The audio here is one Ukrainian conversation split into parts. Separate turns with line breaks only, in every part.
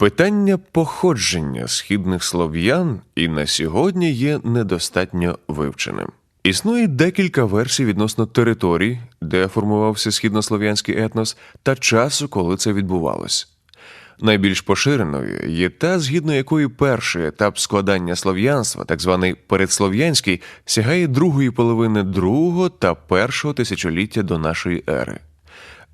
Питання походження східних слов'ян і на сьогодні є недостатньо вивченим. Існує декілька версій відносно територій, де формувався східнослов'янський етнос, та часу, коли це відбувалось. Найбільш поширеною є та, згідно якої перший етап складання слов'янства, так званий передслов'янський, сягає другої половини другого та першого тисячоліття до нашої ери.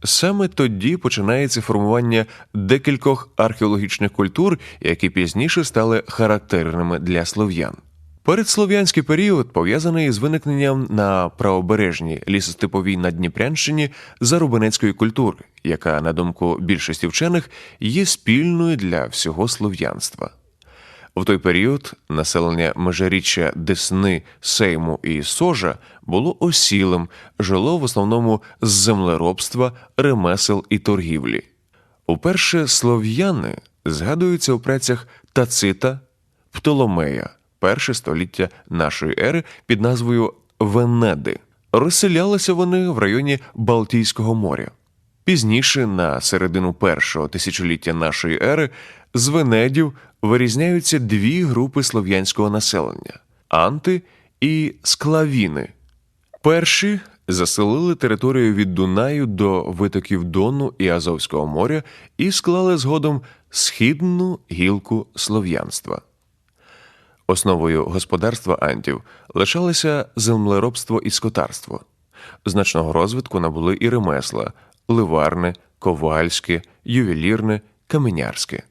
Саме тоді починається формування декількох археологічних культур, які пізніше стали характерними для слов'ян. Передслов'янський період пов'язаний з виникненням на правобережній лісостеповій Надніпрянщині зарубинецької культури, яка, на думку більшості вчених, є спільною для всього слов'янства. В той період населення межиріччя Десни, Сейму і Сожа було осілим, жило в основному з землеробства, ремесел і торгівлі. Уперше слов'яни згадуються у працях Тацита, Птоломея, перше століття нашої ери під назвою Венеди. Розселялися вони в районі Балтійського моря. Пізніше, на середину першого тисячоліття нашої ери, з Венедів вирізняються дві групи слов'янського населення анти і склавіни. Перші заселили територію від Дунаю до витоків Дону і Азовського моря і склали згодом східну гілку слов'янства. Основою господарства антів лишалося землеробство і скотарство. Значного розвитку набули і ремесла ливарне, ковальське, ювелірне, каменярське.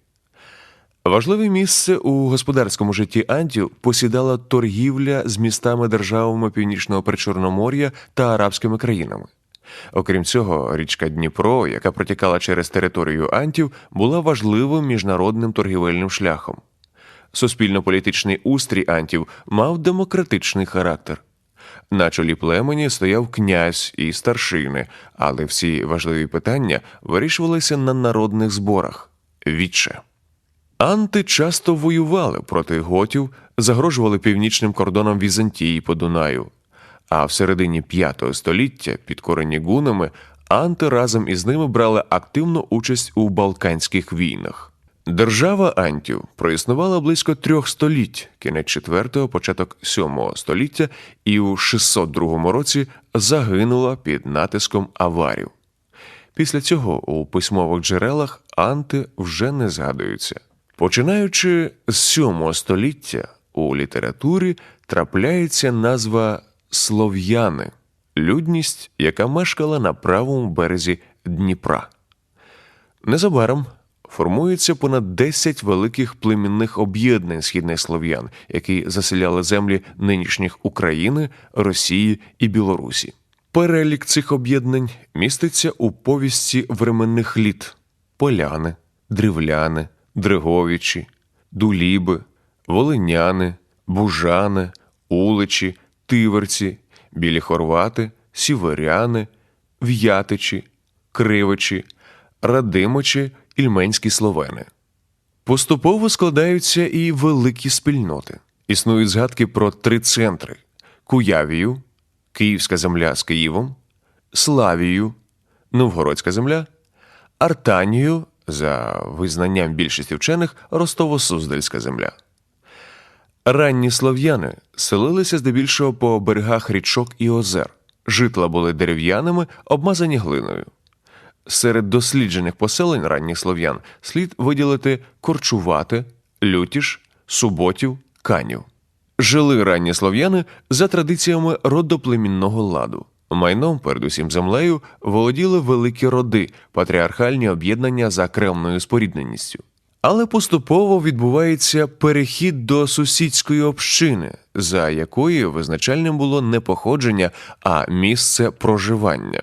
Важливе місце у господарському житті антів посідала торгівля з містами державами Північного Причорномор'я та арабськими країнами. Окрім цього, річка Дніпро, яка протікала через територію антів, була важливим міжнародним торгівельним шляхом. Суспільно-політичний устрій антів мав демократичний характер. На чолі племені стояв князь і старшини, але всі важливі питання вирішувалися на народних зборах віче. Анти часто воювали проти готів, загрожували північним кордонам Візантії по Дунаю. А в середині V століття, підкорені гунами, анти разом із ними брали активну участь у Балканських війнах. Держава Антів проіснувала близько трьох століть, кінець IV, початок VII століття, і у 602 році загинула під натиском аварів. Після цього у письмових джерелах анти вже не згадуються. Починаючи з 7 століття у літературі трапляється назва слов'яни, людність, яка мешкала на правому березі Дніпра. Незабаром формується понад 10 великих племінних об'єднань східних слов'ян, які заселяли землі нинішніх України, Росії і Білорусі. Перелік цих об'єднань міститься у повісті временних літ поляни, древляни, дриговичі, дуліби, волиняни, бужани, уличі, тиверці, білі хорвати, сіверяни, в'ятичі, кривичі, радимочі ільменські словени. Поступово складаються і великі спільноти. Існують згадки про три центри: Куявію, Київська земля з Києвом, Славію, Новгородська земля, Артанію, за визнанням більшості вчених, Ростово-Суздальська земля. Ранні слов'яни селилися здебільшого по берегах річок і озер. Житла були дерев'яними, обмазані глиною. Серед досліджених поселень ранніх слов'ян слід виділити корчувати, лютіш, суботів, канів. Жили ранні слов'яни за традиціями родоплемінного ладу. Майном, передусім землею, володіли великі роди, патріархальні об'єднання за кремною спорідненістю. Але поступово відбувається перехід до сусідської общини, за якою визначальним було не походження, а місце проживання.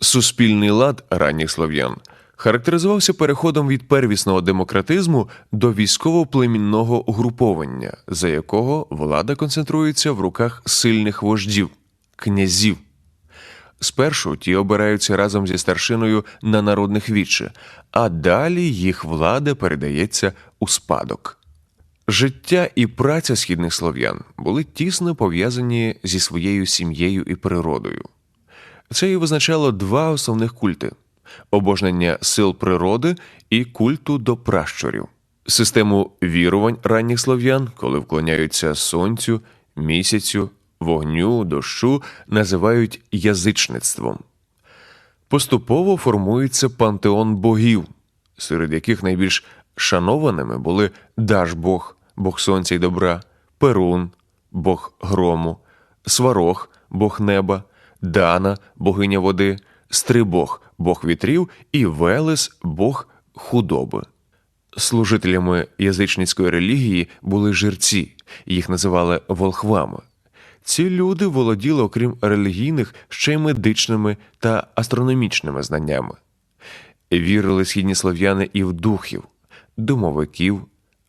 Суспільний лад ранніх слов'ян характеризувався переходом від первісного демократизму до військово-племінного угруповання, за якого влада концентрується в руках сильних вождів князів. Спершу ті обираються разом зі старшиною на народних віче, а далі їх влада передається у спадок. Життя і праця східних слов'ян були тісно пов'язані зі своєю сім'єю і природою. Це і визначало два основних культи обожнення сил природи і культу до пращурів, систему вірувань ранніх слов'ян, коли вклоняються сонцю, місяцю, вогню, дощу, називають язичництвом. Поступово формується пантеон богів, серед яких найбільш шанованими були Дажбог, бог сонця й добра, Перун, бог грому, Сварог, бог неба, Дана, богиня води, Стрибог, бог вітрів і Велес, бог худоби. Служителями язичницької релігії були жерці, їх називали волхвами. Ці люди володіли, окрім релігійних, ще й медичними та астрономічними знаннями. Вірили східні слов'яни і в духів, домовиків,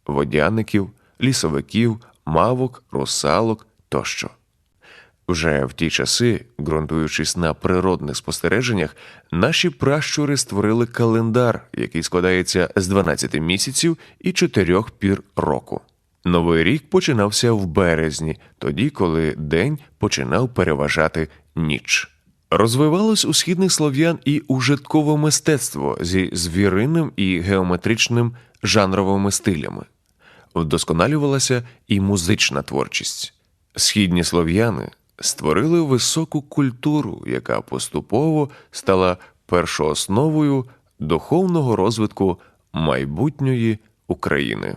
водяників, лісовиків, мавок, русалок тощо. Вже в ті часи, ґрунтуючись на природних спостереженнях, наші пращури створили календар, який складається з 12 місяців і 4 пір року. Новий рік починався в березні, тоді, коли день починав переважати ніч. Розвивалось у східних слов'ян і ужиткове мистецтво зі звіринним і геометричним жанровими стилями. Вдосконалювалася і музична творчість. Східні слов'яни створили високу культуру, яка поступово стала першоосновою духовного розвитку майбутньої України.